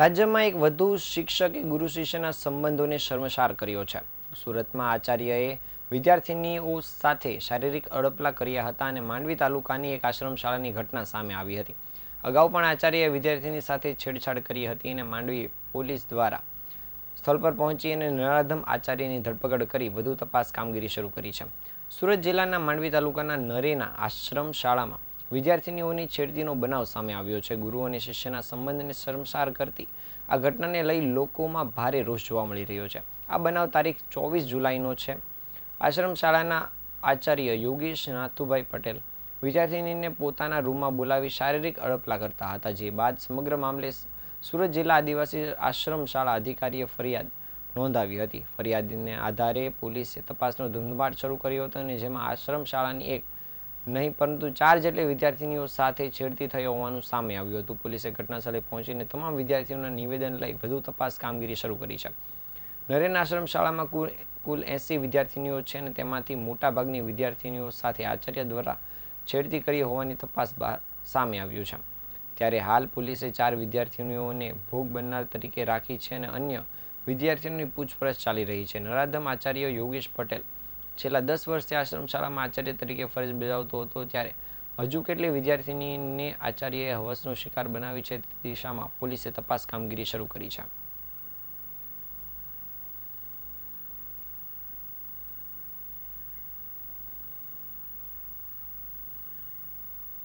રાજ્યમાં એક વધુ શિક્ષકે ગુરુ શિષ્યના સંબંધોને શર્મસાર કર્યો છે. સુરતમાં આચાર્યએ વિદ્યાર્થીનીઓ સાથે શારીરિક અડપલા કર્યા હતા અને માંડવી તાલુકાની એક આશ્રમ શાળાની ઘટના સામે આવી હતી. અગાઉ પણ આચાર્યએ વિદ્યાર્થીની સાથે છેડછાડ કરી હતી અને માંડવી પોલીસ દ્વારા સ્થળ પર પહોંચી અને નરાધમ આચાર્યની ધરપકડ કરી વધુ તપાસ કામગીરી શરૂ કરી છે. સુરત જિલ્લાના માંડવી તાલુકાના નરેના આશ્રમ શાળામાં વિદ્યાર્થીનીઓની છેડતીનો બનાવ સામે આવ્યો છે. ગુરુ અને શિષ્યના સંબંધને શરમસાર કરતી આ ઘટનાને લઈ લોકોમાં ભારે રોષ જોવા મળી રહ્યો છે. આ બનાવ તારીખ ચોવીસ જુલાઈનો છે. આશ્રમ શાળાના આચાર્ય યોગેશ નાથુભાઈ પટેલ વિદ્યાર્થીનીને પોતાના રૂમમાં બોલાવી શારીરિક અડપલા કરતા હતા, જે બાદ સમગ્ર મામલે સુરત જિલ્લા આદિવાસી આશ્રમ શાળા અધિકારીએ ફરિયાદ નોંધાવી હતી. ફરિયાદને આધારે પોલીસે તપાસનો ધમધમાટ શરૂ કર્યો હતો અને જેમાં આશ્રમ શાળાની એક નહીં, પરંતુ ચાર જેટલી વિદ્યાર્થીનીઓ સાથે છેડતી થઈ હોવાનું સામે આવ્યું હતું. પોલીસે ઘટનાસ્થળે પહોંચીને તમામ વિદ્યાર્થીઓના નિવેદન લઈ વધુ તપાસ કામગીરી શરૂ કરી છે. નરેન આશ્રમ શાળામાં કુલ કુલ એંસી વિદ્યાર્થીનીઓ છે અને તેમાંથી મોટાભાગની વિદ્યાર્થીનીઓ સાથે આચાર્ય દ્વારા છેડતી કરી હોવાની તપાસ સામે આવ્યું છે. ત્યારે હાલ પોલીસે ચાર વિદ્યાર્થીનીઓને ભોગ બનનાર તરીકે રાખી છે અને અન્ય વિદ્યાર્થીઓની પૂછપરછ ચાલી રહી છે. નરાધમ આચાર્ય યોગેશ પટેલ છેલ્લા દસ વર્ષથી આશ્રમ શાળામાં આચાર્ય તરીકે ફરજ બજાવતો હતો ત્યારે હજુ કેટલી વિદ્યાર્થીનીને આચાર્યએ હવસનો શિકાર બનાવી છે તે દિશામાં પોલીસે તપાસ કામગીરી શરૂ કરી છે.